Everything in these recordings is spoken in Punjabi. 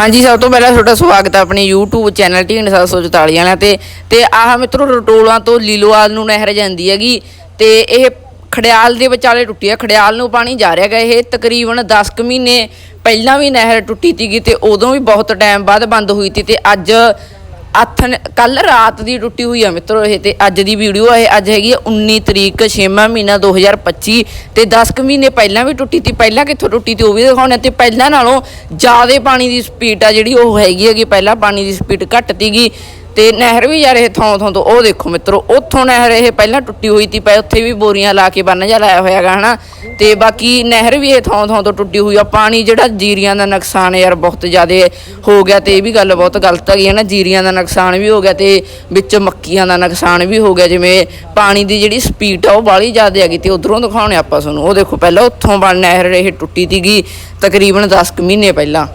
ਹਾਂਜੀ, ਸਭ ਤੋਂ ਪਹਿਲਾਂ ਤੁਹਾਡਾ ਸਵਾਗਤ ਹੈ ਆਪਣੇ YouTube ਚੈਨਲ ਟੀ 744 ਵਾਲਿਆਂ ਤੇ। ਤੇ ਆਹ ਮਿੱਤਰੋ ਰਟੋਲਾਂ ਤੋਂ ਲੀਲੋਵਾਲ ਨੂੰ ਨਹਿਰ ਜਾਂਦੀ ਹੈਗੀ। ਤੇ ਇਹ ਖੜਿਆਲ ਦੇ ਵਿਚਾਲੇ ਟੁੱਟੀ ਹੈ ਖੜਿਆਲ ਨੂੰ ਪਾਣੀ ਜਾ ਰਿਹਾ ਗਾ ਇਹ ਤਕਰੀਬਨ 10 ਕੁ ਮਹੀਨੇ ਪਹਿਲਾਂ ਵੀ ਨਹਿਰ ਟੁੱਟੀ ਸੀਗੀ ਤੇ ਉਦੋਂ ਵੀ ਬਹੁਤ ਟਾਈਮ ਬਾਅਦ ਬੰਦ ਹੋਈ ਸੀ। ਤੇ ਅੱਜ ਅੱਥਨ ਕੱਲ ਰਾਤ ਦੀ ਟੁੱਟੀ ਹੋਈ ਆ ਮਿੱਤਰੋ ਇਹ ਤੇ ਅੱਜ ਦੀ ਵੀਡੀਓ ਇਹ। ਅੱਜ ਹੈਗੀ ਆ 19 ਤਰੀਕ 6ਵਾਂ ਮਹੀਨਾ 2025 ਤੇ 10 ਕੁ ਮਹੀਨੇ ਪਹਿਲਾਂ ਵੀ ਟੁੱਟੀ ਤੀ। ਪਹਿਲਾਂ ਕਿੱਥੋਂ ਟੁੱਟੀ ਤੀ ਉਹ ਵੀ ਦਿਖਾਉਣੇ ਤੇ ਪਹਿਲਾਂ ਨਾਲੋਂ ਜ਼ਿਆਦਾ ਪਾਣੀ ਦੀ ਸਪੀਡ ਆ ਜਿਹੜੀ ਉਹ ਹੈਗੀ ਹੈਗੀ, ਪਹਿਲਾਂ ਪਾਣੀ ਦੀ ਸਪੀਡ ਘੱਟ ਤੀਗੀ। ਤੇ ਨਹਿਰ ਵੀ ਯਾਰ ਇਹ ਥਾਂ ਥਾਂ ਤੋਂ, ਉਹ ਦੇਖੋ ਮਿੱਤਰੋ, ਉੱਥੋਂ ਨਹਿਰ ਇਹ ਪਹਿਲਾਂ ਟੁੱਟੀ ਹੋਈ ਤੀ ਪਈ ਉੱਥੇ ਵੀ ਬੋਰੀਆਂ ਲਾ ਕੇ ਬੰਨ ਜਾ ਲਾਇਆ ਹੋਇਆਗਾ, ਹਨਾ? ਤੇ ਬਾਕੀ ਨਹਿਰ ਵੀ ਇਹ ਥਾਂ ਥਾਂ ਤੋਂ ਟੁੱਟੀ ਹੋਈ ਆ, ਪਾਣੀ ਜਿਹੜਾ ਜੀਰੀਆਂ ਦਾ ਨੁਕਸਾਨ ਯਾਰ ਬਹੁਤ ਜ਼ਿਆਦਾ ਹੋ ਗਿਆ ਤੇ ਇਹ ਵੀ ਗੱਲ ਬਹੁਤ ਗਲਤ ਹੈਗੀ ਹੈ ਨਾ ਜੀਰੀਆਂ ਦਾ ਨੁਕਸਾਨ ਵੀ ਹੋ ਗਿਆ ਤੇ ਵਿੱਚ ਮੱਕੀਆਂ ਦਾ ਨੁਕਸਾਨ ਵੀ ਹੋ ਗਿਆ, ਜਿਵੇਂ ਪਾਣੀ ਦੀ ਜਿਹੜੀ ਸਪੀਡ ਆ, ਉਹ ਬਾਹਲੀ ਜ਼ਿਆਦਾ ਹੈਗੀ ਤੇ ਉਧਰੋਂ ਦਿਖਾਉਣੇ ਆਪਾਂ ਤੁਹਾਨੂੰ। ਉਹ ਦੇਖੋ, ਪਹਿਲਾਂ ਉੱਥੋਂ ਬਣ ਨਹਿਰ ਇਹ ਟੁੱਟੀ ਤੀਗੀ ਤਕਰੀਬਨ 10 ਕੁ ਮਹੀਨੇ ਪਹਿਲਾਂ।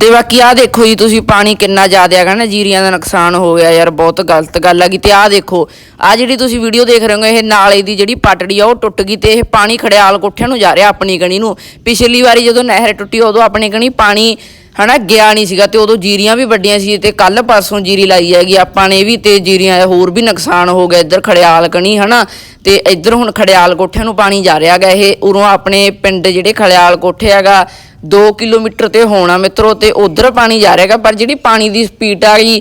ਤੇ ਬਾਕੀ ਆਹ ਦੇਖੋ ਜੀ, ਤੁਸੀਂ ਪਾਣੀ ਕਿੰਨਾ ਜ਼ਿਆਦਾ ਹੈਗਾ ਨਾ, ਜੀਰੀਆਂ ਦਾ ਨੁਕਸਾਨ ਹੋ ਗਿਆ ਯਾਰ, ਬਹੁਤ ਗਲਤ ਗੱਲ ਹੈਗੀ। ਤੇ ਆਹ ਦੇਖੋ ਆ ਜਿਹੜੀ ਤੁਸੀਂ ਵੀਡੀਓ ਦੇਖ ਰਹੇ ਹੋ, ਇਹ ਨਾਲੇ ਦੀ ਜਿਹੜੀ ਪਟੜੀ ਆ, ਉਹ ਟੁੱਟ ਗਈ ਤੇ ਇਹ ਪਾਣੀ ਖੜਿਆਲ ਕੋਠਿਆਂ ਨੂੰ ਜਾ ਰਿਹਾ ਆਪਣੀ ਗਣੀ ਨੂੰ। ਪਿਛਲੀ ਵਾਰੀ ਜਦੋਂ ਨਹਿਰ ਟੁੱਟੀ, ਉਦੋਂ ਆਪਣੀ ਗਣੀ ਪਾਣੀ, ਹਨਾ, ਗਿਆ ਨਹੀਂ ਸੀਗਾ ਤੇ ਉਦੋਂ ਜੀਰੀਆਂ ਵੀ ਵੱਡੀਆਂ ਸੀ ਤੇ ਕੱਲ ਪਰਸੋਂ ਜੀਰੀ ਲਾਈ ਹੈਗੀ। ਆਪਾਂ ਨੇ ਵੀ ਤੇ ਜੀਰੀਆਂ ਦਾ ਹੋਰ ਵੀ ਨੁਕਸਾਨ ਹੋ ਗਿਆ, ਇੱਧਰ ਖੜਿਆਲ ਕਣੀ, ਹਨਾ। ਤੇ ਇੱਧਰ ਹੁਣ ਖੜਿਆਲ ਕੋਠਿਆਂ ਨੂੰ ਪਾਣੀ ਜਾ ਰਿਹਾ ਹੈਗਾ, ਇਹ ਉਰੋਂ ਆਪਣੇ ਪਿੰਡ ਜਿਹੜੇ ਖੜਿਆਲ ਕੋਠੇ ਹੈਗਾ 2 ਕਿਲੋਮੀਟਰ ਤੇ ਹੋਣਾ ਮਿੱਤਰੋ, ਤੇ ਉਧਰ ਪਾਣੀ ਜਾ ਰਿਹਾ ਹੈਗਾ, ਪਰ ਜਿਹੜੀ ਪਾਣੀ ਦੀ ਸਪੀਡ ਆ ਗਈ,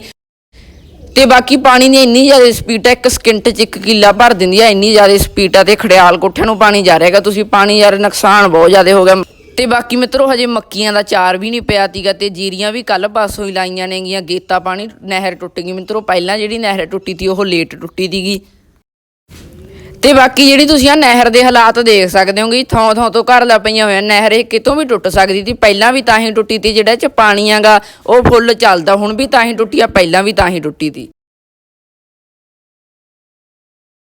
ਤੇ ਬਾਕੀ ਪਾਣੀ ਦੀ ਇੰਨੀ ਜ਼ਿਆਦਾ ਸਪੀਡ ਆ, ਇੱਕ ਸਕਿੰਟ ਚ ਇੱਕ ਕਿੱਲਾ ਭਰ ਦਿੰਦੀ ਆ, ਇੰਨੀ ਜ਼ਿਆਦਾ ਸਪੀਡ ਆ, ਤੇ ਖੜਿਆਲ ਕੋਠਿਆਂ ਨੂੰ ਪਾਣੀ ਜਾ ਰਿਹਾ ਹੈਗਾ, ਤੁਸੀਂ ਪਾਣੀ ਯਾਰ ਨੁਕਸਾਨ ਬਹੁਤ ਜ਼ਿਆਦਾ ਹੋ ਗਿਆ। ਤੇ ਬਾਕੀ ਮਿੱਤਰੋ, ਹਜੇ ਮੱਕੀਆਂ ਦਾ ਚਾਰ ਵੀ ਨਹੀਂ ਪਿਆ ਤੀਗਾ, ਤੇ ਜੀਰੀਆਂ ਵੀ ਕੱਲ ਪਾਸੋਂ ਹੀ ਲਾਈਆਂ ਨੇਗੀਆਂ, ਗੇਤਾ ਪਾਣੀ ਨਹਿਰ ਟੁੱਟ ਗਈ। ਮਿੱਤਰੋ, ਪਹਿਲਾਂ ਜਿਹੜੀ ਨਹਿਰ ਟੁੱਟੀ ਤੀ, ਉਹ ਲੇਟ ਟੁੱਟੀ ਤੀਗੀ। ਤੇ ਬਾਕੀ ਜਿਹੜੀ ਤੁਸੀਂ ਆ ਨਹਿਰ ਦੇ ਹਾਲਾਤ ਦੇਖ ਸਕਦੇ ਹੋਗੇ, ਥਾਂ ਥਾਂ ਤੋਂ ਘਰ ਲਾ ਪਈਆਂ ਹੋਈਆਂ ਨਹਿਰ, ਇਹ ਕਿਤੋਂ ਵੀ ਟੁੱਟ ਸਕਦੀ ਸੀ। ਪਹਿਲਾਂ ਵੀ ਤਾਂ ਹੀ ਟੁੱਟੀ ਤੀ, ਜਿਹੜਾ ਚ ਪਾਣੀ ਆਗਾ, ਉਹ ਫੁੱਲ ਚੱਲਦਾ, ਹੁਣ ਵੀ ਤਾਂ ਹੀ ਟੁੱਟੀ ਆ, ਪਹਿਲਾਂ ਵੀ ਤਾਂ ਹੀ ਟੁੱਟੀ ਤੀ।